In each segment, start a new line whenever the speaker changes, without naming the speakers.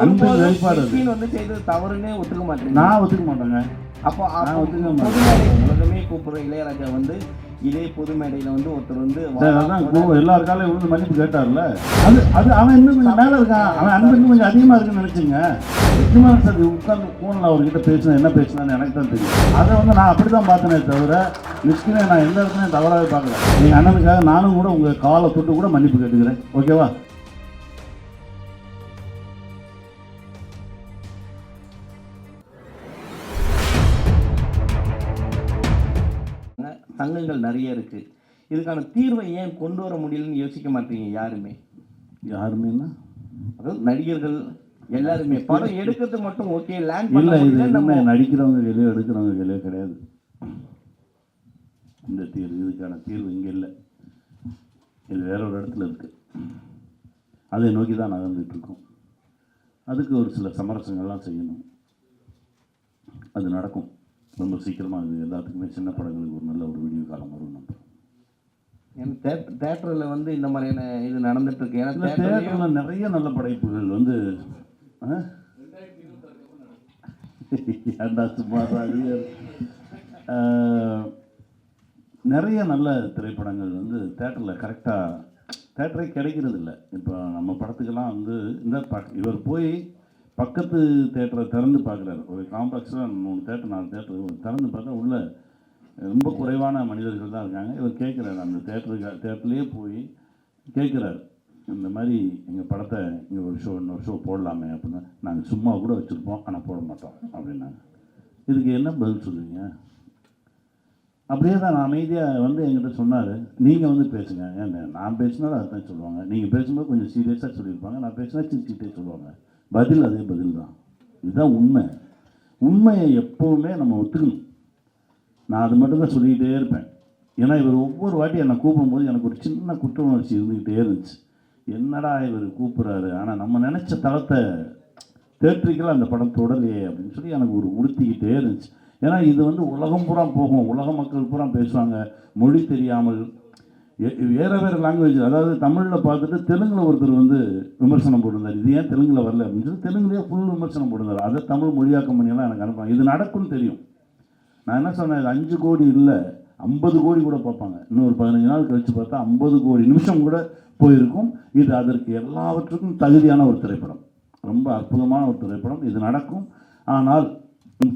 ஒருபோதும்
வெளிப்பாடு அது.
வந்து செய்தது தவறுன்னே ஒத்துக்க மாட்டேங்க
நான் ஒத்துக்க மாட்டேங்க.
அப்போ
நான் ஒத்துக்க மாட்டேன்.
பொது மேடை உலகமே கூப்பிடுற இளையராஜா வந்து இதே பொது மேடையில வந்து ஒருத்தர் வந்து
சரி,
வா,
அதான்
போடா.
கோ- எல்லார் காலையும் விழுந்து மன்னிப்பு கேட்டார்ல. அது அது அவன் இன்னும் கொஞ்சம் மேலே இருக்கான். அவன் அன்பு இன்னும் கொஞ்சம் அதிகமாக இருக்குன்னு நினைச்சுங்க. நிச்சயமாக சார் உட்காந்து ஃபோனில் அவர்கிட்ட பேசினேன் என்ன பேசினான்னு எனக்கு தான் தெரியும். அதை வந்து நான் அப்படி தான் பார்த்தனே தவிர மிஸ்கினை நான் எந்த இடத்துலையும் தவறாகவே பார்க்கல. எங்கள் அண்ணனுக்காக நானும் கூட உங்கள் காலை தொட்டு கூட மன்னிப்பு கேட்டுக்கிறேன். ஓகேவா?
சங்கங்கள் நிறைய இருக்கு. இதுக்கான தீர்வை ஏன் கொண்டு வர முடியலன்னு யோசிக்க மாட்டீங்க யாருமே?
யாருமேனா?
அதாவது நடிகர்கள் எல்லாருமே. படம் எடுக்கிறது மட்டும் ஓகே லேண்ட்
இல்லை இது
நம்ம
நடிக்கிறவங்க கையிலையோ எடுக்கிறவங்க கையிலையோ கிடையாது. இந்த தீர்வு இதுக்கான தீர்வு இங்கே இல்லை. இது வேற ஒரு இடத்துல இருக்கு. அதை நோக்கி தான் நகர்ந்துட்டு இருக்கோம். அதுக்கு ஒரு சில சமரசங்கள்லாம் செய்யணும். அது நடக்கும். ரொம்ப சீக்கிரமாக இது எல்லாத்துக்குமே சின்ன படங்களுக்கு ஒரு நல்ல ஒரு வீடியோ காலம் வரும் நம்ம
தேட்டரில் வந்து இந்த மாதிரியான இது நடந்துட்டு இருக்கு. ஏன்னா
தேட்டரில் நிறைய நல்ல படைப்புகள் வந்து சும்மா அறிஞர் நிறைய நல்ல திரைப்படங்கள் வந்து தேட்டரில் கரெக்டாக தேட்டரே கிடைக்கிறது இல்லை இப்போ நம்ம படத்துக்கெல்லாம் வந்து இந்த ப இவர் போய் பக்கத்து தேட்டரை திறந்து பார்க்குறாரு. ஒரு காம்ப்ளெக்ஸில் மூணு தேட்டர் நாலு தேட்டர் திறந்து பார்த்தா உள்ளே ரொம்ப குறைவான மனிதர்கள் தான் இருக்காங்க. இவர் கேட்குறாரு அந்த தேட்டருக்கு தேட்டர்லேயே போய் கேட்குறாரு. இந்த மாதிரி எங்கள் படத்தை இங்கே ஒரு ஷோ இன்னொரு ஷோ போடலாமே அப்படின்னா. நாங்கள் சும்மா கூட வச்சுருப்போம் ஆனால் போட மாட்டோம் அப்படின்னாங்க. இதுக்கு என்ன பதில் சொல்லுவீங்க? அப்படியே தான் நான் அமைதியாக வந்து என்கிட்ட சொன்னார். நீங்கள் வந்து பேசுங்க. ஏன் நான் பேசினாலும் அதுதான் சொல்லுவாங்க. நீங்கள் பேசும்போது கொஞ்சம் சீரியஸாக சொல்லியிருப்பாங்க. நான் பேசினா சிரிச்சுக்கிட்டே சொல்லுவாங்க. பதில் அதே பதில் தான் இதுதான் உண்மை. உண்மையை எப்போவுமே நம்ம ஒத்துக்கணும். நான் அது மட்டும் தான் சொல்லிக்கிட்டே இருப்பேன். ஏன்னா இவர் ஒவ்வொரு வாட்டி என்னை கூப்பிடும்போது எனக்கு ஒரு சின்ன குற்ற உணர்ச்சி இருந்துக்கிட்டே இருந்துச்சு. என்னடா இவர் கூப்பிட்றாரு? ஆனால் நம்ம நினச்ச தளத்தை தேட்டரிக்கெல்லாம் அந்த படம் தொடலையே அப்படின்னு சொல்லி எனக்கு ஒரு உடுத்திக்கிட்டே இருந்துச்சு. ஏன்னா இது வந்து உலகம் பூரா போகும். உலக மக்கள் பூரா பேசுவாங்க. மொழி தெரியாமல் வேற வேற லாங்குவேஜ் அதாவது தமிழில் பார்த்துட்டு தெலுங்கில் ஒருத்தர் வந்து விமர்சனம் போட்டிருந்தார். இது ஏன் தெலுங்கில் வரல அப்படின்னு சொல்லி தெலுங்குலேயே ஃபுல் விமர்சனம் போட்டிருந்தார். அதை தமிழ் மொழியாக்கம் பண்ணியெல்லாம் எனக்கு அனுப்புவாங்க இது நடக்கும்னு தெரியும். நான் என்ன சொன்னேன்? இது அஞ்சு கோடி இல்லை ஐம்பது கோடி கூட பார்ப்பாங்க. இன்னும் ஒரு பதினஞ்சு நாள் கழித்து பார்த்தா ஐம்பது கோடி நிமிஷம் கூட போயிருக்கும். இது அதற்கு எல்லாவற்றுக்கும் தகுதியான ஒரு திரைப்படம். ரொம்ப அற்புதமான ஒரு திரைப்படம். இது நடக்கும். ஆனால்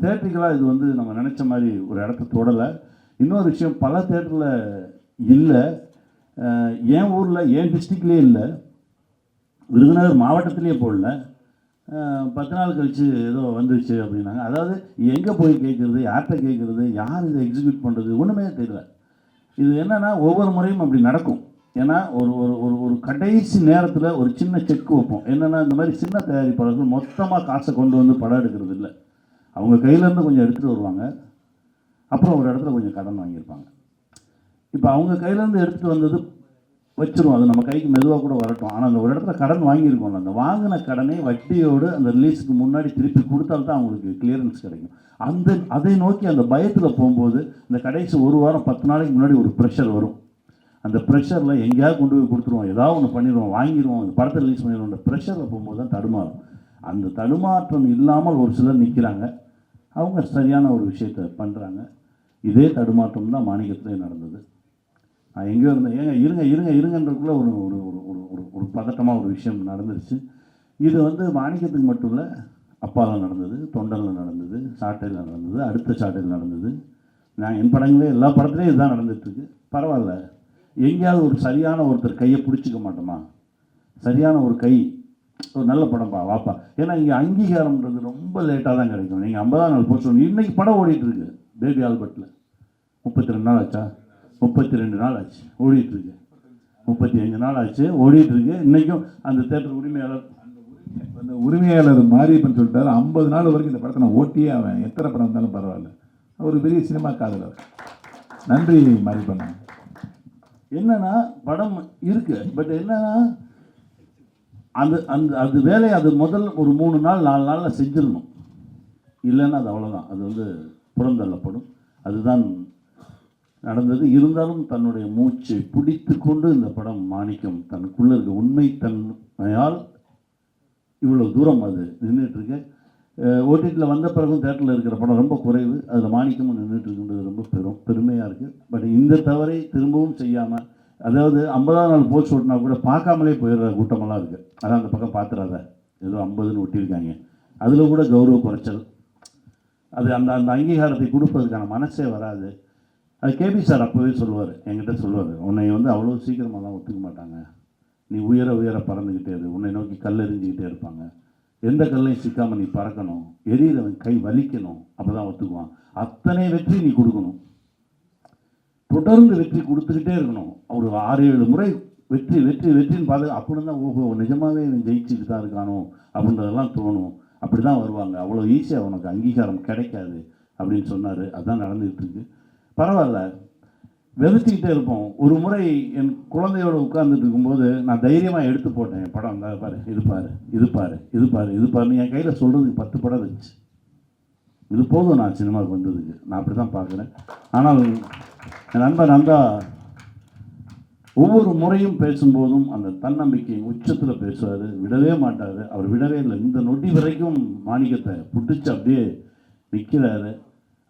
தேட்டர்களாக இது வந்து நம்ம நினச்ச மாதிரி ஒரு இடத்த தொடலை. இன்னொரு விஷயம் பல தேட்டரில் இல்லை. என் ஊரில் என் டிஸ்ட்ரிக்ட்லேயே இல்லை. விருதுநகர் மாவட்டத்திலேயே போடல. பத்து நாள் கழிச்சு ஏதோ வந்துருச்சு அப்படின்னாங்க. அதாவது எங்கே போய் கேட்குறது யார்கிட்ட கேட்குறது யார் இதை எக்ஸிக்யூட் பண்ணுறது ஒன்றுமே தெரியல. இது என்னென்னா ஒவ்வொரு முறையும் அப்படி நடக்கும். ஏன்னா ஒரு ஒரு ஒரு ஒரு கடைசி நேரத்தில் ஒரு சின்ன செக் வைப்போம். என்னென்னா இந்த மாதிரி சின்ன தயாரிப்பாளர்கள் மொத்தமாக காசை கொண்டு வந்து படம் எடுக்கிறது இல்லை. அவங்க கையிலேருந்து கொஞ்சம் எடுத்துகிட்டு வருவாங்க. அப்புறம் ஒரு இடத்துல கொஞ்சம் கடன் வாங்கியிருப்பாங்க. இப்போ அவங்க கையிலேருந்து எடுத்துகிட்டு வந்தது வச்சிருவோம். அது நம்ம கைக்கு மெதுவாக கூட வரட்டும். ஆனால் அந்த ஒரு இடத்துல கடன் வாங்கியிருக்கோம்ல அந்த வாங்கின கடனை வட்டியோடு அந்த ரிலீஸுக்கு முன்னாடி திருப்பி கொடுத்தால்தான் அவங்களுக்கு கிளியரன்ஸ் கிடைக்கும். அந்த அதை நோக்கி அந்த பயத்தில் போகும்போது இந்த கடைசி ஒரு வாரம் பத்து நாளைக்கு முன்னாடி ஒரு ப்ரெஷர் வரும். அந்த ப்ரெஷரில் எங்கேயாவது கொண்டு போய் கொடுத்துருவோம். ஏதாவது ஒன்று பண்ணிடுவோம் வாங்கிடுவோம். அந்த படத்தை ரிலீஸ் பண்ணிடுவோம். அந்த ப்ரெஷரில் போகும்போது தான் தடுமாறும். அந்த தடுமாற்றம் இல்லாமல் ஒரு சிலர் நிற்கிறாங்க அவங்க சரியான ஒரு விஷயத்தை பண்ணுறாங்க இதே தடுமாற்றம் தான் மாநிலத்திலே நடந்தது. நான் எங்கேயோ இருந்தேன். ஏங்க இருங்க இருங்க இருங்கன்றதுக்குள்ளே ஒரு ஒரு ஒரு ஒரு ஒரு ஒரு பதட்டமாக ஒரு விஷயம் நடந்துருச்சு. இது வந்து மாணிக்கத்துக்கு மட்டும் இல்லை அப்பாவில் நடந்தது தொண்டலில் நடந்தது சாட்டையில் நடந்தது அடுத்த சாட்டையில் நடந்தது. நான் என் படங்களே எல்லா படத்துலேயும் இதுதான் நடந்துட்டுருக்கு. பரவாயில்ல. எங்கேயாவது ஒரு சரியான ஒருத்தர் கையை பிடிச்சிக்க மாட்டோமா? சரியான ஒரு கை. ஒரு நல்ல படம்ப்பா வாப்பா. ஏன்னா இங்கே அங்கீகாரம்ன்றது ரொம்ப லேட்டாக தான் கிடைக்கும். நீங்கள் ஐம்பதாம் நாள் போஸ்ட் இன்னைக்கு படம் ஓடிட்டுருக்கு பேபி ஆல்பர்ட்டில் முப்பத்தி ரெண்டு நாள் ஆச்சா? முப்பத்தி ரெண்டு நாள் ஆச்சு ஓடிட்டுருக்கு முப்பத்தி அஞ்சு நாள் ஆச்சு ஓடிட்டுருக்கு இன்றைக்கும் அந்த தேட்டர் உரிமையாளர்
அந்த உரிமையாளர் மாரியப்பன் சொல்லிட்டாரு ஐம்பது நாள் வரைக்கும் இந்த படத்தை நான் ஓட்டியே அவன் எத்தனை படம் இருந்தாலும் பரவாயில்ல. அவர் பெரிய சினிமா காதலர் நன்றி மாரியப்பன்.
என்னன்னா படம் இருக்கு. பட் என்னன்னா அந்த அந்த அது வேலையை அது முதல் ஒரு மூணு நாள் நாலு நாளில் செஞ்சிடணும். இல்லைன்னா அது அவ்வளோதான் அது வந்து புறந்தள்ளப்படும். அதுதான் நடந்தது. இருந்தாலும் தன்னுடைய மூச்சை பிடித்து கொண்டு இந்த படம் மாணிக்கம் தனக்குள்ள இருக்க உண்மை தன்மையால் இவ்வளோ தூரம் அது நின்றுட்டுருக்கு. ஓடிடியில் வந்த பிறகும் தேட்டரில் இருக்கிற படம் ரொம்ப குறைவு. அதில் மாணிக்கமும் நின்றுட்டு இருக்குன்றது ரொம்ப பெரும் பெருமையாக இருக்குது பட் இந்த தவறை திரும்பவும் செய்யாமல் அதாவது ஐம்பதாம் நாள் போஸ்ட் ஓட்டினா கூட பார்க்காமலே போயிடுற கூட்டமெல்லாம் இருக்குது அதான் அந்த பக்கம் பார்த்துறாத ஏதோ ஐம்பதுன்னு ஒட்டியிருக்காங்க. அதில் கூட கௌரவ குறைச்சல். அது அந்த அந்த அங்கீகாரத்தை கொடுப்பதற்கான மனசே வராது. அது கேபி சார் அப்போவே சொல்லுவார் என்கிட்ட சொல்லுவார் உன்னை வந்து அவ்வளோ சீக்கிரமாலாம் ஒத்துக்க மாட்டாங்க. நீ உயர உயர பறந்துக்கிட்டே இரு உன்னை நோக்கி கல் எறிஞ்சிக்கிட்டே இருப்பாங்க. எந்த கல்லையும் சிக்காமல் நீ பறக்கணும். எரியறவன் கை வலிக்கணும். அப்போ தான் ஒத்துக்குவான். அத்தனை வெற்றி நீ கொடுக்கணும். தொடர்ந்து வெற்றி கொடுத்துக்கிட்டே இருக்கணும். ஒரு ஆறு ஏழு முறை வெற்றி வெற்றி வெற்றின்னு பார்த்து அப்படின்னு தான் ஓஹோ நிஜமாவே இவன் ஜெயிச்சுட்டு தான் இருக்கானோ? அப்படின்றதெல்லாம் தோணும். அப்படி தான் வருவாங்க அவ்வளோ ஈஸியாக உனக்கு அங்கீகாரம் கிடைக்காது அப்படின்னு சொன்னார். அதுதான் நடந்துகிட்டு இருக்கு. பரவாயில்ல. வெறுத்திக்கிட்டே இருப்போம். ஒரு முறை என் குழந்தையோட உட்கார்ந்துட்டு இருக்கும்போது நான் தைரியமாக எடுத்து போட்டேன். என் படம் இருந்தால் பாரு இது பாரு இது பாரு இது பாரு இது பாரு என் கையில் சொல்கிறதுக்கு பத்து படம் இருந்துச்சு. இது போதும் நான் சினிமாவுக்கு வந்ததுக்கு. நான் அப்படி தான் பார்க்குறேன். ஆனால் என் நண்பன் நந்தா ஒவ்வொரு முறையும் பேசும்போதும் அந்த தன்னம்பிக்கை உச்சத்தில் பேசுவார். விடவே மாட்டார். அவர் விடவே இல்லை. இந்த நொடி வரைக்கும் மாணிக்கத்தை பிடிச்சி அப்படியே நிற்கிறாரு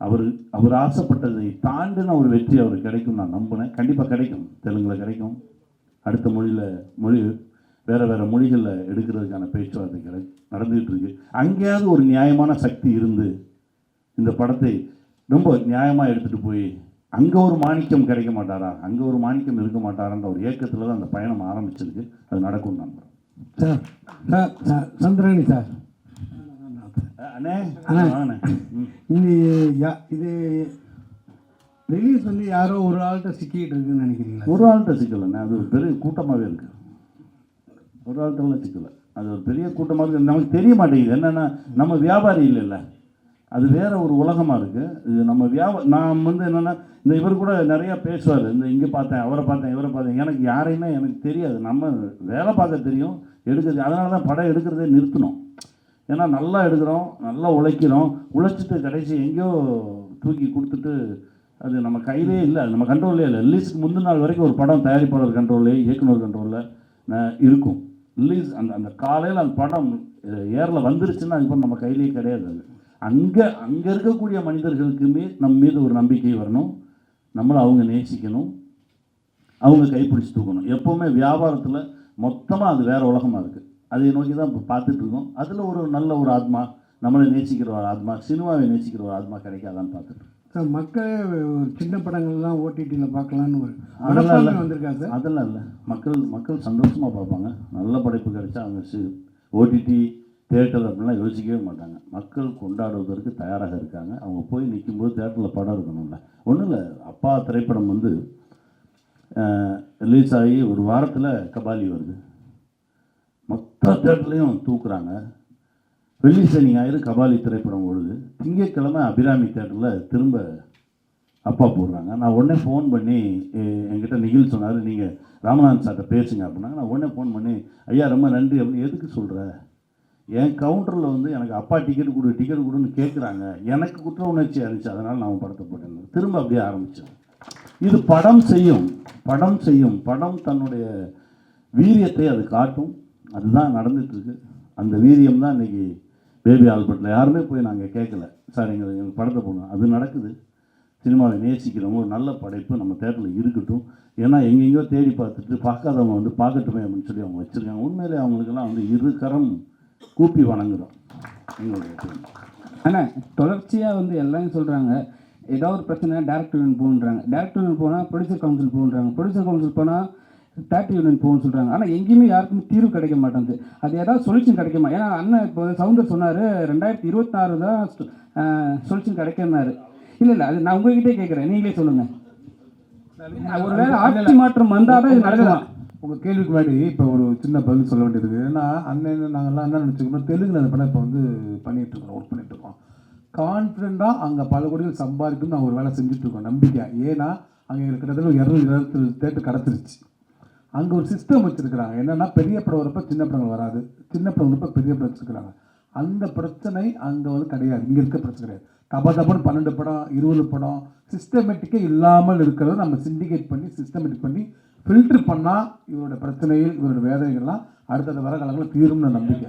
அவர் அவர் ஆசைப்பட்டதை தாண்டின ஒரு வெற்றி அவருக்கு கிடைக்கும் நான் நம்பினேன். கண்டிப்பாக கிடைக்கும். தெலுங்கில் கிடைக்கும். அடுத்த மொழியில் மொழி வேறு வேறு மொழிகளில் எடுக்கிறதுக்கான பேச்சுவார்த்தை கிடை நடந்துகிட்டு இருக்கு அங்கேயாவது ஒரு நியாயமான சக்தி இருந்து இந்த படத்தை ரொம்ப நியாயமாக எடுத்துகிட்டு போய் அங்கே ஒரு மாணிக்கம் கிடைக்க மாட்டாரா? அங்கே ஒரு மாணிக்கம் இருக்க மாட்டாரான்ற ஒரு ஏக்கத்தில் தான் அந்த பயணம் ஆரம்பிச்சிருக்கு. அது நடக்கும் நம்புகிறேன்
sir sir sir Chandrani sir.
அண்ணே
இது இது ரிலீஸ் வந்து யாரோ ஒரு ஆள்கிட்ட சிக்கிட்டு இருக்குன்னு நினைக்கிறீங்களா?
ஒரு ஆள்கிட்ட சிக்கலைண்ணே. அது ஒரு பெரிய கூட்டமாகவே இருக்கு. ஒரு ஆள்கிட்டலாம் சிக்கலை. அது ஒரு பெரிய கூட்டமாக இருக்கு. நமக்கு தெரிய மாட்டேங்குது. என்னென்னா நம்ம வியாபாரி இல்லைல்ல. அது வேற ஒரு உலகமாக இருக்குது இது நம்ம வியாபா நான் வந்து என்னென்னா இந்த இவர் கூட நிறையா பேசுவார். இந்த இங்கே பார்த்தேன் அவரை பார்த்தேன் இவரை பார்த்தேன். எனக்கு யாரையுமே எனக்கு தெரியாது. நம்ம வேலை பார்க்க தெரியும் எடுக்கிறது அதனால தான் படம் எடுக்கிறதே நிறுத்தணும். ஏன்னா நல்லா எடுக்கிறோம் நல்லா உழைக்கிறோம். உழைச்சிட்டு கடைசி எங்கேயோ தூக்கி கொடுத்துட்டு அது நம்ம கையிலே இல்லை நம்ம கண்ட்ரோல்லே இல்லை. ரிலீஸுக்கு முந்தின நாள் வரைக்கும் ஒரு படம் தயாரிப்பாளர் கண்ட்ரோல்லே இயக்குனர் கண்ட்ரோலில் இருக்கும். ரிலீஸ் அந்த அந்த காலையில் அந்த படம் ஏரில் வந்துருச்சுன்னா அதுக்கப்புறம் நம்ம கையிலேயே கிடையாது அது. அங்கே அங்கே இருக்கக்கூடிய மனிதர்களுக்குமே நம்ம மீது ஒரு நம்பிக்கை வரணும். நம்மளை அவங்க நேசிக்கணும். அவங்க கைப்பிடிச்சு தூக்கணும். எப்போவுமே வியாபாரத்தில் மொத்தமாக அது வேறு உலகமாக இருக்குது அதை நோக்கி தான் இப்போ பார்த்துட்டு இருக்கோம். அதில் ஒரு நல்ல ஒரு ஆத்மா நம்மளை நேசிக்கிற ஒரு ஆத்மா சினிமாவை நேசிக்கிற ஒரு ஆத்மா கிடைக்காதான்னு பார்த்துட்டு இருக்கோம்.
சார் மக்களே சின்ன படங்கள்லாம் ஓடிடியில் பார்க்கலான்னு ஒரு
அதெல்லாம் இல்லை.
மனப்பான்மை வந்திருக்கா சார்?
அதெல்லாம் இல்லை. மக்கள் மக்கள் சந்தோஷமாக பார்ப்பாங்க. நல்ல படைப்பு கிடைச்சா அவங்க ஓடிடி தேட்டர் அப்படிலாம் யோசிக்கவே மாட்டாங்க. மக்கள் கொண்டாடுவதற்கு தயாராக இருக்காங்க. அவங்க போய் நிற்கும்போது தேட்டரில் படம் இருக்கணும்ல ஒன்றும் இல்லை. அப்பா திரைப்படம் வந்து ரிலீஸ் ஆகி ஒரு வாரத்தில் கபாலி வருது. மொத்த தேட்டர்லையும் தூக்குறாங்க. வெள்ளி சனி ஞாயிறு கபாலி திரைப்படம் ஓடுது. திங்கட்கிழமை அபிராமி தேட்டரில் திரும்ப அப்பா போடுறாங்க. நான் உடனே ஃபோன் பண்ணி என்கிட்ட நிகில் சொன்னார் நீங்கள் ராமநாதன் சார்கிட்ட பேசுங்க அப்படின்னா நான் உடனே ஃபோன் பண்ணி ஐயா ரொம்ப நன்றி அப்படின்னு எதுக்கு சொல்கிற என் கவுண்டரில் வந்து எனக்கு அப்பா டிக்கெட் கொடு டிக்கெட் கொடுன்னு கேட்குறாங்க எனக்கு குற்ற உணர்ச்சி இருந்துச்சு அதனால் நான் படத்தை போட்டேன் திரும்ப அப்படியே ஆரம்பித்தேன் இது படம் செய்யும் படம் செய்யும் படம் தன்னுடைய வீரியத்தை அது காட்டும். அதுதான் நடந்துட்டுருக்கு. அந்த வீரியம் தான் இன்றைக்கி பேபி ஆல்பர்ட்டில் யாருமே போய் நாங்கள் கேட்கல சார் எங்கள் எங்கள் படத்தை போகணும் அது நடக்குது. சினிமாவை நேசிக்கிறவங்க ஒரு நல்ல படைப்பு நம்ம தேட்டரில் இருக்கட்டும். ஏன்னா எங்கெங்கேயோ தேடி பார்த்துட்டு பார்க்காதவங்க வந்து பார்க்கட்டுமே அப்படின்னு சொல்லி அவங்க வச்சுருக்காங்க. உண்மையிலே அவங்களுக்கெல்லாம் வந்து இரு கரம் கூப்பி வணங்குறோம். எங்களுடைய
ஆனால் தொடர்ச்சியாக வந்து எல்லாரும் சொல்கிறாங்க ஏதாவது ஒரு பிரச்சனை டேரக்டர் யூனியன் போகுன்றாங்க டேரக்டர் போனால் ப்ரொடியூசர் கவுன்சில் போகுன்றாங்க ப்ரொடியூசர் கவுன்சில் போனால் தேட்டர் யூனியன் போகும்னு சொல்கிறாங்க ஆனால் எங்கேயுமே யாருக்கும் தீர்வு கிடைக்க மாட்டேங்குது. அது ஏதாவது சொல்யூஷன் கிடைக்குமா? ஏன்னா அண்ணன் இப்போ சவுந்தர் சொன்னார் ரெண்டாயிரத்தி இருபத்தாறு தான் சொல்யூஷன் கிடைக்குன்னாரு இல்லை இல்லை அது நான் உங்ககிட்டே கேட்குறேன். நீங்களே சொல்லுங்கள் ஒருவேளை ஆட்சி மாற்றம் வந்தால் தான் இது நடக்கலாம்
உங்கள் கேள்விக்கு முன்னாடி இப்போ ஒரு சின்ன பதில் சொல்ல வேண்டியது. ஏன்னா அண்ணன் நாங்கள்லாம் என்ன நினச்சிக்கணும்? தெலுங்குல அந்த படம் இப்போ வந்து பண்ணிட்டு இருக்கோம் ஒர்க் பண்ணிட்டு இருக்கோம். கான்ஃபிடென்ட்டாக அங்கே பல கோடிகள் சம்பாதிக்கணும்னு நாங்கள் ஒரு வேலை செஞ்சுட்டு இருக்கோம் நம்பிக்கை. ஏன்னா அங்கே எங்களுக்கு கிட்டத்தட்ட இரநூறு இருபத்தி தேட்டர் கிடச்சிருச்சு அங்கே ஒரு சிஸ்டம் வச்சுருக்கிறாங்க. என்னன்னா பெரிய படம் வரப்போ சின்ன படங்கள் வராது. சின்ன படம் வரப்போ பெரிய படம் வச்சுருக்கிறாங்க. அந்த பிரச்சனை அங்கே வந்து கிடையாது. இங்கே இருக்க பிரச்சனை கிடையாது. தபா தபன்னு பன்னெண்டு படம் இருபது படம் சிஸ்டமேட்டிக்கே இல்லாமல் இருக்கிறத நம்ம சிண்டிகேட் பண்ணி சிஸ்டமேட்டிக் பண்ணி ஃபில்டர் பண்ணால் இவரோட பிரச்சனையில் இவரோட வேதனைகள்லாம் அடுத்தடுத்த வர காலங்களில் தீரும்னு நம்பிக்கை.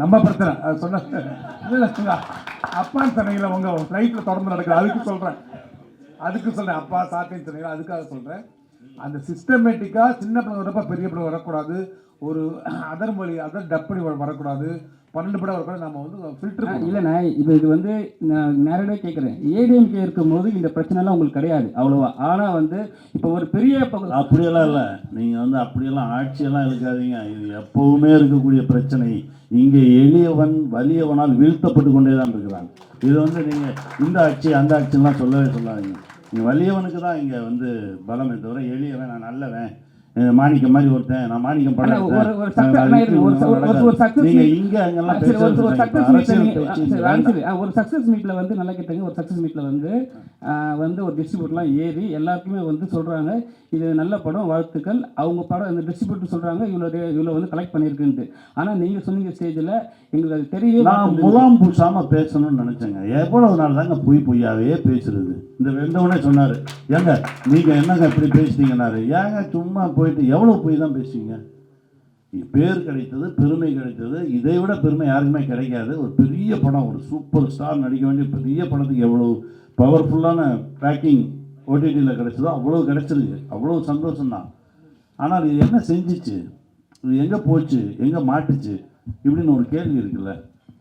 நம்ம பிரச்சனை. அது சொன்ன அப்பா இல்ல, அப்பான்னு சொன்னீங்களா உங்க ஃப்ளைட்டில் தொடர்ந்து நடக்குது. அதுக்கு சொல்கிறேன் அதுக்கு சொல்கிறேன் அப்பா சாத்தியம் சொன்னீங்களா அதுக்காக சொல்கிறேன் அந்த சிஸ்டமேட்டிக்கா சின்ன பிள்ளை வரப்ப பெரிய பிள்ளை வரக்கூடாது. ஒரு அதர் மொழி அதர் டப்படி வரக்கூடாது. பன்னெண்டு படம் வரக்கூடாது நம்ம வந்து ஃபில்டர்
இல்லைண்ணா இப்போ இது வந்து நான் நேரடியாக கேட்குறேன். ஏடிஎம்கே இருக்கும்போது இந்த பிரச்சனைலாம் உங்களுக்கு கிடையாது அவ்வளோவா. ஆனால் வந்து இப்போ ஒரு பெரிய பகு-
அப்படியெல்லாம் இல்லை. நீங்கள் வந்து அப்படியெல்லாம் ஆட்சியெல்லாம் இருக்காதீங்க இது எப்பவுமே இருக்கக்கூடிய பிரச்சனை. இங்கே எளியவன் வலியவனால் வீழ்த்தப்பட்டு கொண்டே தான் இருக்கிறான். இது வந்து நீங்கள் இந்த ஆட்சி அந்த ஆட்சிலாம் சொல்லவே சொல்லாதீங்க. நீங்கள் வலியவனுக்கு தான் இங்கே வந்து பலமே தவிர எளியவன் நான் நல்லவன். மாணிக்கம் மாதிரி ஒருத்தன் நான் மாணிக்கம் படம்
ஒரு
இங்க இங்க
சக்ஸஸ் மீட்டில் வந்து நல்லா கேட்டீங்க. ஒரு சக்ஸஸ் மீட்டில் வந்து வந்து ஒரு டிஸ்ட்ரிபியூட்லாம் ஏறி எல்லாருக்குமே வந்து சொல்கிறாங்க இது நல்ல படம் வாழ்த்துக்கள். அவங்க படம் இந்த டிஸ்ட்ரிபியூட்டர் சொல்கிறாங்க இவ்வளோ இவ்வளோ வந்து கலெக்ட் பண்ணியிருக்குன்ட்டு. ஆனால் நீங்கள் சொன்னீங்க ஸ்டேஜில் எங்களுக்கு தெரியவே
நான். முலாம் பூசாம பேசணும்னு நினைச்சேங்க. எவ்வளவு நாள் தாங்க பொய் பொய்யாவே பேசுறது. இந்த வெந்தவனே சொன்னார் ஏங்க நீங்கள் என்னங்க இப்படி பேசுனீங்கன்னாரு ஏங்க சும்மா போயிட்டு எவ்வளோ போய் தான் பேசுவீங்க? பேர் கிடைத்தது பெருமை கிடைத்தது இதை விட பெருமை யாருக்குமே கிடைக்காது. ஒரு பெரிய படம் ஒரு சூப்பர் ஸ்டார் நடிக்க வேண்டிய பெரிய படத்துக்கு எவ்வளோ பவர்ஃபுல்லான ட்ராக்கிங் ஓடிடியில் கிடைச்சதோ அவ்வளோ கிடைச்சிருக்கு. அவ்வளோ சந்தோஷம்தான். ஆனால் இது என்ன செஞ்சிச்சு? இது எங்கே போச்சு? எங்கே மாட்டுச்சு? இப்படின்னு ஒரு கேள்வி இருக்குல்ல.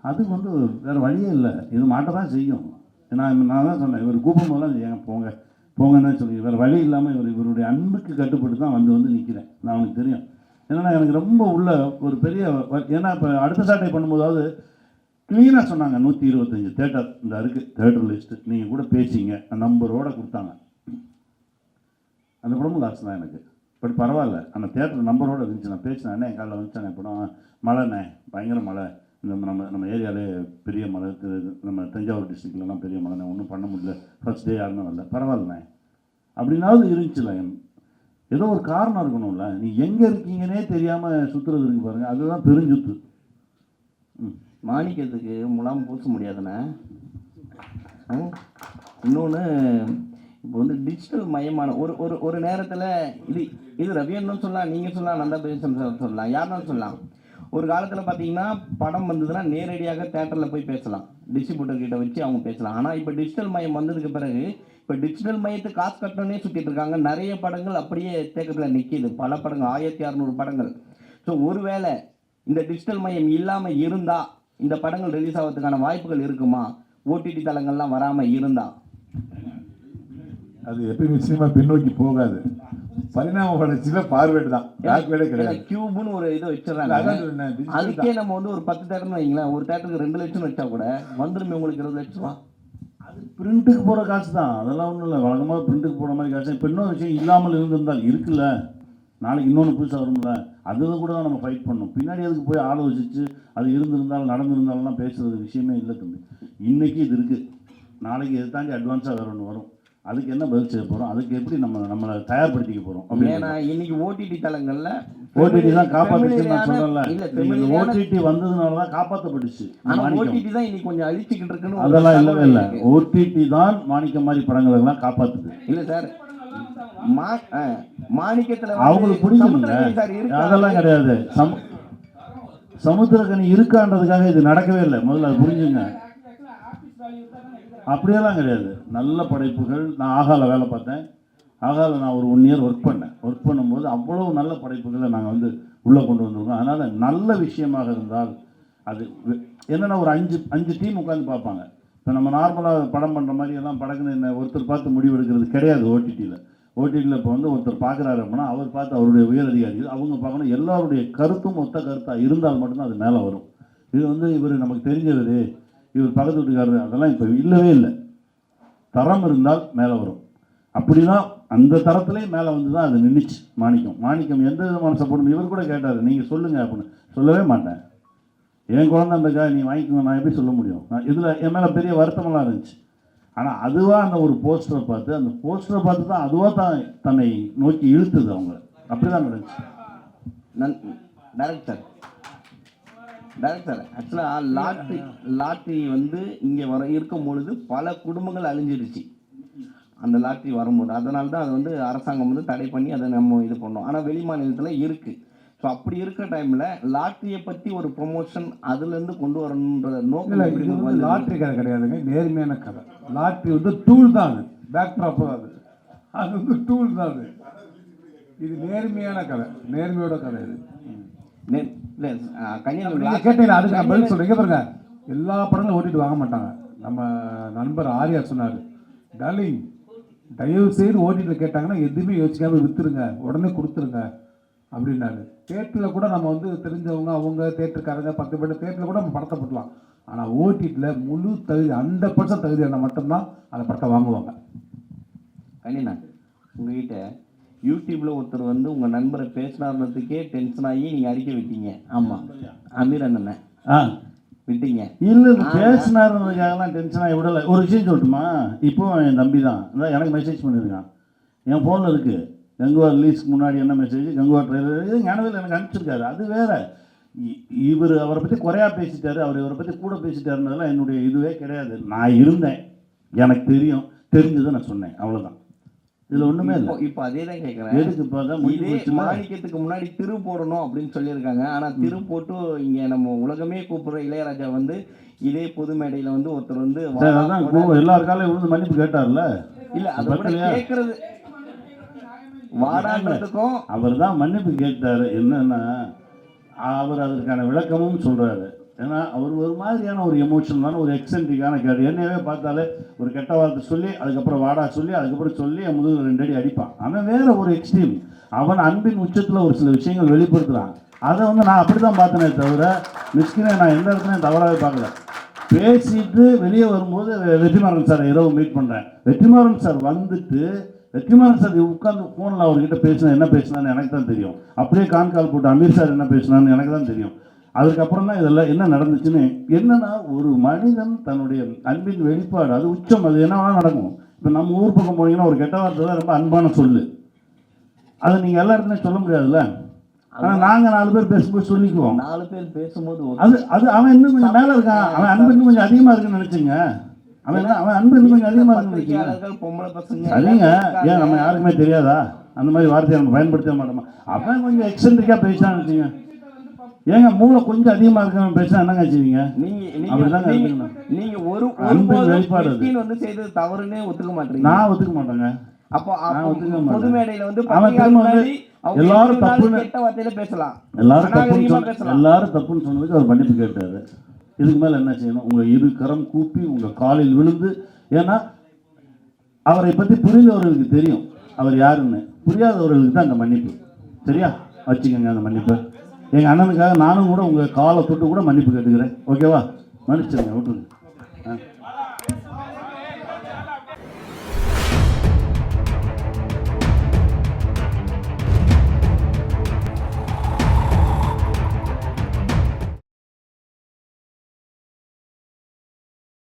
அது வந்து வேறு வழியே இல்லை. இது மாட்ட தான் செய்யும். நான் நான் தான் சொன்னேன் இவர் கூப்பிடும் போதெல்லாம் ஏங்க போங்க. போங்கன்னு சொல்லி வேறு வழி இல்லாமல் இவர் இவருடைய அன்புக்கு கட்டுப்பட்டு தான் வந்து வந்து நிற்கிறேன் நான் அவனுக்கு தெரியும். ஏன்னா எனக்கு ரொம்ப உள்ள ஒரு பெரிய ஏன்னா இப்போ அடுத்த சாட்டை பண்ணும்போதாவது க்ளீனாக சொன்னாங்க நூற்றி இருபத்தஞ்சி தேட்டர் இந்த அருக்கு தேட்டர் லிஸ்ட்டு நீங்கள் கூட பேசிங்க. நம்பரோட கொடுத்தாங்க. அந்த படமும் லாஸ்ட் தான் எனக்கு. பட் பரவாயில்ல. அந்த தேட்டர் நம்பரோட இருந்துச்சு. நான் பேசினேன் என் காலைல வந்துச்சானே படம். மழைண்ணே பயங்கர மழை. இந்த நம்ம நம்ம ஏரியாவிலே பெரிய மழை நம்ம தஞ்சாவூர் டிஸ்ட்ரிக்ட்லலாம் பெரிய மழைண்ணே ஒன்றும் பண்ண முடியல. ஃபர்ஸ்ட் டே யாருமே வரல. பரவாயில்லண்ணே. அப்படின்னாவது இருந்துச்சுல ஏதோ ஒரு காரணம் இருக்கணும்ல. நீ எங்கே இருக்கீங்கன்னே தெரியாமல் சுற்றுறது இருக்கு பாருங்கள் அதுதான் பெருஞ்சுத்து. ம்.
மாணிக்கத்துக்கு முலாம் பூச முடியாதுண்ணே. இன்னொன்று இப்போ வந்து டிஜிட்டல் மயமான ஒரு ஒரு ஒரு நேரத்தில் இது இது ரவியன்னும் சொல்லலாம் நீங்கள் சொல்லலாம் நந்தா பேசம் சொல்லலாம். யாருனாலும் சொல்லலாம். ஒரு காலத்தில் பார்த்தீங்கன்னா படம் வந்ததுன்னா நேரடியாக தேட்டரில் போய் பேசலாம். டிஸ்ட்ரிபியூட்டர் கிட்ட வச்சு அவங்க பேசலாம். ஆனால் இப்போ டிஜிட்டல் மயம் வந்ததுக்கு பிறகு இப்போ டிஜிட்டல் மையத்தை காசு கட்டணே சுற்றிட்டு இருக்காங்க. நிறைய படங்கள் அப்படியே தேக்கத்தில் நிற்கிது பல படங்கள் ஆயிரத்தி அறநூறு படங்கள். ஸோ ஒருவேளை இந்த டிஜிட்டல் மயம் இல்லாமல் இருந்தால் இந்த படங்கள் ரிலீஸ் ஆகிறதுக்கான வாய்ப்புகள் இருக்குமா? ஓடிடி தளங்கள்லாம் வராமல் இருந்தால்
அது எப்பயுமே சினிமா பின்னோக்கி போகாது. பரிணாம வளர்ச்சியில பார்வேடு தான் பேக்வேர்டே கிடையாது.
கியூப்னு ஒரு இது வச்சிடறாங்க. அதுக்கே நம்ம வந்து ஒரு பத்து தேட்டர்னு வைங்களேன். ஒரு தேட்டருக்கு ரெண்டு லட்சம் வச்சா கூட வந்துருமே உங்களுக்கு இருபது லட்சம் ரூபா.
பிரிண்ட்டுக்கு போகிற காசு தான். அதெல்லாம் ஒன்றும் இல்லை. வழக்கமாக பிரிண்ட்டுக்கு போகிற மாதிரி காசு. இப்போ இன்னொரு விஷயம் இல்லாமல் இருந்திருந்தால் இருக்குல்ல. நாளைக்கு இன்னொன்று புதுசாக வரும்ல. அதில் கூட தான் நம்ம ஃபைட் பண்ணணும். பின்னாடி அதுக்கு போய் ஆலோசித்து அது இருந்திருந்தாலும் நடந்திருந்தாலும் பேசுகிறது விஷயமே இல்லை தம்பி. இன்னைக்கு இது இருக்குது நாளைக்கு இதை தாண்டி அட்வான்ஸாக வேற ஒன்று வரும். அதுக்கு என்ன பதில் செய்ய போகிறோம் அதுக்கு எப்படி நம்ம நம்மளை தயார்படுத்திக்க போகிறோம்
ஏன்னா இன்னைக்கு ஓடிடி தளங்கள்ல
ஓடிடி தான் காப்பாற்றுச்சுன்னு நான்
familiar-ஆன-
ஓடிடி வந்ததுனால தான் காப்பாற்றப்பட்டுச்சு
ஆனா
மாணிக்கம்.
ஓடிடி தான் இன்னைக்கு கொஞ்சம் அழிச்சுக்கிட்டு இருக்குன்னு
அதெல்லாம் இல்லவே இல்லை. ஓடிடி தான் மாணிக்கம் மாதிரி படங்களை எல்லாம் காப்பாற்றுது
இல்ல சார். மாணிக்கத்துல
அவங்களுக்கு
இருக்கு?
அதெல்லாம் கிடையாது. சம சமுத்திரக்கனி இருக்கான்றதுக்காக இது நடக்கவே இல்லை. முதல்ல அது புரிஞ்சுங்க. அப்படியெல்லாம் கிடையாது. நல்ல படைப்புகள். நான் ஆகால வேலை பார்த்தேன். ஆகால நான் ஒரு ஒன் இயர் ஒர்க் பண்ணேன். ஒர்க் பண்ணும்போது அவ்வளோ நல்ல படைப்புகளை நாங்கள் வந்து உள்ளே கொண்டு வந்திருக்கோம். அதனால் நல்ல விஷயமாக இருந்தால் அது என்னென்னா என்னன்னா ஒரு அஞ்சு அஞ்சு டீம் உட்காந்து பார்ப்பாங்க. இப்போ நம்ம நார்மலாக படம் பண்ணுற மாதிரி எல்லாம் படக்குன்னு என்ன ஒருத்தர் பார்த்து முடிவு எடுக்கிறது கிடையாது ஓடிடியில் ஓடிடியில் இப்போ வந்து ஒருத்தர் பார்க்குறாரு அப்படின்னா அவர் பார்த்து அவருடைய உயர் அதிகாரிகள் அவங்க பார்க்கணும். எல்லாருடைய கருத்தும் ஒத்த கருத்தாக இருந்தால் மட்டும்தான் அது மேலே வரும். இது வந்து இவர் நமக்கு தெரிஞ்சவர் இவர் பக்கத்து வீட்டுக்காரர் அதெல்லாம் இப்போ இல்லவே இல்லை. தரம் இருந்தால் மேலே வரும். அப்படிதான் அந்த தரத்துலேயே மேலே வந்து தான் அது நின்றுச்சு மாணிக்கம். மாணிக்கம் எந்த விதமான சப்போர்ட்டும் இவர் கூட கேட்டார் நீங்கள் சொல்லுங்கள் அப்படின்னு. சொல்லவே மாட்டேன். என் குழந்தை அந்த காய் நீ வாங்கிக்கோங்க நான் எப்படி சொல்ல முடியும்? நான் இதில் என் மேலே பெரிய வருத்தமெல்லாம் இருந்துச்சு. ஆனால் அதுவாக அந்த ஒரு போஸ்டரை பார்த்து அந்த போஸ்டரை பார்த்து தான் அதுவாக தான் தன்னை நோக்கி இழுத்துது அவங்க. அப்படி தான் நடந்துச்சு.
நன் டேரக்டர் டைரக்டர் ஆக்சுவலாக லாட்ரி லாட்ரி வந்து இங்கே வர இருக்கும் பொழுது பல குடும்பங்கள் அழிஞ்சிருச்சு. அந்த லாட்ரி வரும்போது. அதனால தான் அது வந்து அரசாங்கம் வந்து தடை பண்ணி அதை நம்ம இது பண்ணோம். ஆனால் வெளி மாநிலத்தில் இருக்குது ஸோ அப்படி இருக்கிற டைம்ல லாட்டரியை பத்தி ஒரு ப்ரொமோஷன் அதுல இருந்து கொண்டு வரணுன்ற வந்தது?
லாட்ரி கதை கிடையாதுங்க. நேர்மையான கதை. லாட்ரி வந்து டூல் தான் அது. பேக் ட்ராப் அது. அது வந்து டூல் தான் அது. இது நேர்மையான கதை. நேர்மையோட கதை இது.
இல்ல, கன்னியாகுமரி
கேட்டீங்களா அதுக்கு நான் பதில் சொல்றேன். இங்க பாருங்க எல்லா படங்களும் ஓட்டிட்டு வாங்க மாட்டாங்க. நம்ம நண்பர் ஆர்யா சொன்னார் டார்லிங் தயவு செய்து ஓட்டிட்டு கேட்டாங்கன்னா எதுவுமே யோசிக்காம வித்துருங்க உடனே கொடுத்துருங்க அப்படின்னாரு. தேட்டரில் கூட நம்ம வந்து தெரிஞ்சவங்க அவங்க தேட்டருக்காரங்க பத்து பேர் தேட்டரில் கூட நம்ம படத்தை போட்டலாம். ஆனால் ஓடிடியில் முழு தகுதி ஹண்ட்ரட் பர்சன்ட் தகுதி இருந்தால் மட்டும்தான் அந்த படத்தை வாங்குவாங்க.
கனினா உங்ககிட்ட யூடியூப்ல ஒருத்தர் வந்து உங்க நண்பரை பேசினார்ன்றதுக்கே டென்ஷன் ஆகி நீங்க அறிக்கை விட்டீங்க. ஆமா. அமீர் அண்ணனை.
ஆ.
விட்டீங்க.
இல்லை பேசினாருன்றதுக்காகலாம் டென்ஷனாக விடலை. ஒரு விஷயம் சொல்லட்டுமா? இப்போ என் தம்பி தான். எனக்கு மெசேஜ் பண்ணியிருக்கான் என் ஃபோனில் இருக்குது கங்குவா ரிலீஸ்க்கு முன்னாடி என்ன மெசேஜ் கங்குவா ட்ரெயிலர் இது ஞானவேல் எனக்கு அனுப்பிச்சிருக்காரு. அது வேற. இவர் அவரை பற்றி குறையா பேசிட்டாரு. அவர் இவரை பற்றி கூட பேசிட்டாருன்றதெல்லாம் என்னுடைய இதுவே கிடையாது. நான் இருந்தேன். எனக்கு தெரியும். தெரிஞ்சதை நான் சொன்னேன். அவ்வளோதான் இதில் ஒன்றுமே இல்லை.
இப்போ அதே தான் கேட்குறேன்
எதுக்கு இப்போ தான்
இதே மாணிக்கத்துக்கு முன்னாடி திரு போடணும் அப்படின்னு சொல்லியிருக்காங்க. ஆனா திரு போட்டு இங்க நம்ம உலகமே கூப்பிடுற இளையராஜா வந்து இதே பொது மேடையில வந்து ஒருத்தர் வந்து
சரி,
வாடா,
அதான்
போடா.
கோ- எல்லார் காலையும் விழுந்து மன்னிப்பு கேட்டார்ல?
இல்ல அதை? கேட்கறது வாடான்றதுக்கும்
அவர் தான் மன்னிப்பு கேட்டார். என்னன்னா அவர் அதற்கான விளக்கமும் சொல்றாரு. ஏன்னா அவர் ஒரு மாதிரியான ஒரு எமோஷனலான ஒரு எக்ஸென்ட்ரிக்கான கேடு என்னையவே பார்த்தாலே ஒரு கெட்ட வார்த்தை சொல்லி அதுக்கப்புறம் வாடா சொல்லி அதுக்கப்புறம் சொல்லி என் முதுகு ரெண்டு அடி அடிப்பான். அவன் வேற ஒரு எக்ஸ்ட்ரீம் அவன் அன்பின் உச்சத்தில் ஒரு சில விஷயங்கள் வெளிப்படுத்துகிறான் அதை வந்து நான் அப்படி தான் பார்த்தனே தவிர மிஸ்கினே நான் எந்த இடத்துலையும் தவறாகவே பார்க்கல. பேசிட்டு வெளியே வரும்போது வெற்றிமாறன் சார் இரவு மீட் பண்ணுறேன் வெற்றிமாறன் சார் வந்துட்டு வெற்றிமாறன் சார் உட்காந்து ஃபோனில் அவர்கிட்ட பேசினா என்ன பேசினான்னு எனக்கு தான் தெரியும். அப்படியே கான் கால் போட்டு அமீர் சார் என்ன பேசினான்னு எனக்கு தான் தெரியும். அதுக்கப்புறம் தான் இதெல்லாம் என்ன நடந்துச்சுன்னு என்னன்னா ஒரு மனிதன் தன்னுடைய அன்பின் வெளிப்பாடு அது உச்சம் அது என்ன வேணால் நடக்கும். இப்போ நம்ம ஊர் பக்கம் போனீங்கன்னா ஒரு கெட்ட வார்த்தை தான் ரொம்ப அன்பான சொல்லு. அதை நீங்கள் எல்லா இடத்துலையும் சொல்ல முடியாதுல்ல? ஆனால் நாங்கள் நாலு பேர் பேசும்போது சொல்லிக்குவோம்.
நாலு பேர் பேசும்போது
அது அது அவன் இன்னும் கொஞ்சம் மேல இருக்கான். அவன் அன்பு இன்னும் கொஞ்சம் அதிகமா இருக்குன்னு நினைச்சுங்க அவன் அவன் அன்பு இன்னும் கொஞ்சம் அதிகமா இருக்குன்னு நினைச்சுங்க
பத்திரிகையாளர்கள் பொம்பளை பசங்க
சரிங்க
எல்லாரும்
ஏன் நம்ம. யாருக்குமே தெரியாதா? அந்த மாதிரி வார்த்தையை நம்ம பயன்படுத்த மாட்டோமா? அவன் கொஞ்சம் எக்ஸென்ட்ரிக்கா பேசினான்னு வச்சுங்க ஏங்க மூளை கொஞ்சம் அதிகமா இருக்கவன் பேசினா என்னங்க செய்வீங்க?
நீங்க நீங்க. நீங்க ஒரு
வெளிப்பாடு
வந்து செய்தது தவறுன்னே ஒத்துக்க மாட்டீங்க.
நான் ஒத்துக்க மாட்டேங்க.
அப்போ. பொது மேடையில வந்து
எல்லாரும் தப்புன்னு-
கெட்ட வார்த்தையில பேசலாம்.
எல்லாரும் தப்புன்னு. எல்லாரும் தப்புன்னு சொன்னதுக்கு அவர் மன்னிப்பு கேட்டாரு. இதுக்கு மேல என்ன செய்யணும்? உங்க இரு கரம் கூப்பி உங்க காலில் விழுந்து ஏன்னா அவரை பத்தி புரிந்தவர்களுக்கு தெரியும். அவர் யாருன்னு. புரியாதவர்களுக்கு தான் அந்த மன்னிப்பு. சரியா? வச்சுக்கோங்க அந்த மன்னிப்பை. எங்கள் அண்ணனுக்காக நானும் கூட உங்கள் காலை தொட்டு கூட மன்னிப்பு கேட்டுக்கிறேன். ஓகேவா மன்னிச்சிருங்க விட்டுருங்க.